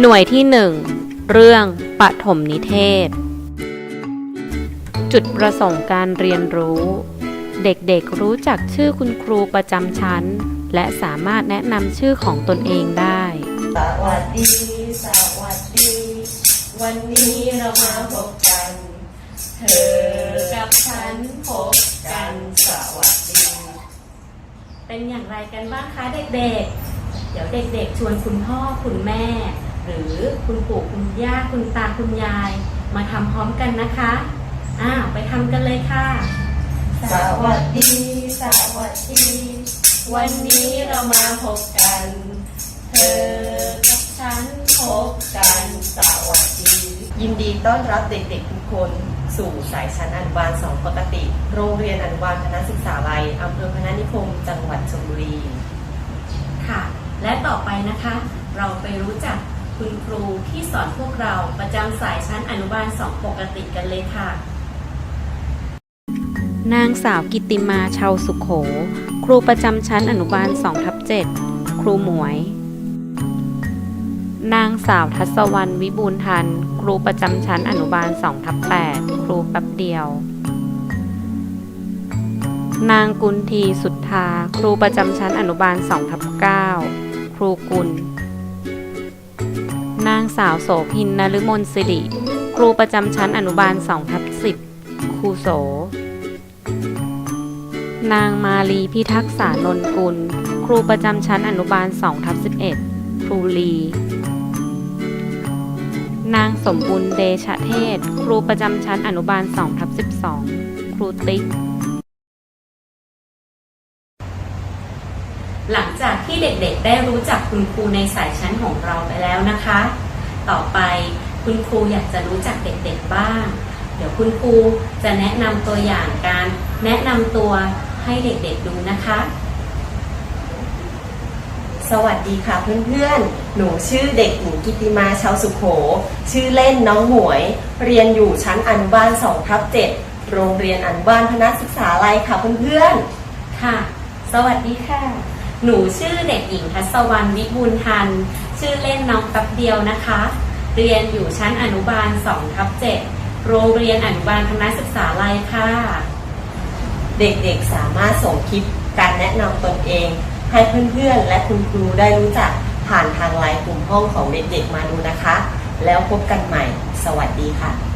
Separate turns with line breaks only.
หน่วยที่ 1 เรื่องปฐมนิเทศ จุดประสงค์การเรียนรู้ เด็กๆรู้จักชื่อคุณครูประจำชั้น และสามารถแนะนำชื่อของตนเองได้
สวัสดี สวัสดี วันนี้เรามาพบกัน เธอกับฉันพบกันสวัสดี
เป็นอย่างไรกันบ้างคะเด็กๆ เดี๋ยวเด็กๆ ชวนคุณพ่อคุณแม่ หรือคุณปู่คุณย่าคุณตาคุณยาย มาทำพร้อมกันนะคะอ้าวไปทำกันเลยค่ะ
สวัสดี สวัสดี วันนี้เรามาพบกัน เธอกับฉันพบกัน สวัสดี ยินดีต้อนรับเด็กๆทุกคน สู่สายชั้นอนุบาลสองปกติ โรงเรียนอนุบาลคณะศึกษาลัยอำเภอพนัสนิคม จังหวัดชลบุรี
ค่ะ และต่อไปนะคะ เราไปรู้จัก คุณครูที่สอนพวกเราประจำสายชั้นอนุบาลสองปกติกันเลยค่ะ นางสาวกิติมาชาวสุขโข ครูประจำชั้นอนุบาล2ทับ7ครูหมวย นางสาวทัศวรรณวิบูลทัน ครูประจำชั้นอนุบาล2ทับ8ครูแป๊บเดียว นางกุลทีสุทธา ครูประจำชั้นอนุบาล2ทับ9ครูกุล นางสาวโสพินนฤมลสิริ ครูประจำชั้นอนุบาล2ทับ10ครูโส นางมาลีพิทักษานนกุล ครูประจำชั้นอนุบาล2ทับ11ครูลี นางสมบุญเดชเทศ ครูประจำชั้นอนุบาล2ทับ12ครูติ๊ก หลังจากที่เด็กๆ ได้รู้จักคุณครูในสายชั้นของเราไปแล้วนะคะ ต่อไปคุณครูอยากจะรู้จักเด็กๆบ้าง เดี๋ยวคุณครูจะแนะนำตัวอย่างการแนะนำตัวให้เด็กๆดูนะคะ
สวัสดีค่ะเพื่อนๆ หนูชื่อเด็กหญิงกิติมาชาวสุขโข ชื่อเล่นน้องหมวย เรียนอยู่ชั้นอนุบาล2ทับ7โรงเรียนอนุบาลพนัสศึกษาลัยค่ะเพื่อน
ค่ะ สวัสดีค่ะ หนูชื่อเด็กหญิงทัศวรรณวิบูลทัน ชื่อเล่นน้องแป๊บเดียวนะคะ เรียนอยู่ชั้นอนุบาล2ทับ7โรงเรียนอนุบาลคณะศึกษาลัยค่ะ
เด็กๆสามารถส่งคลิปการแนะนำตนเอง ให้เพื่อนๆ และคุณครูได้รู้จักผ่านทางไลน์กลุ่มห้องของเด็กๆมาดูนะคะ แล้วพบกันใหม่ สวัสดีค่ะ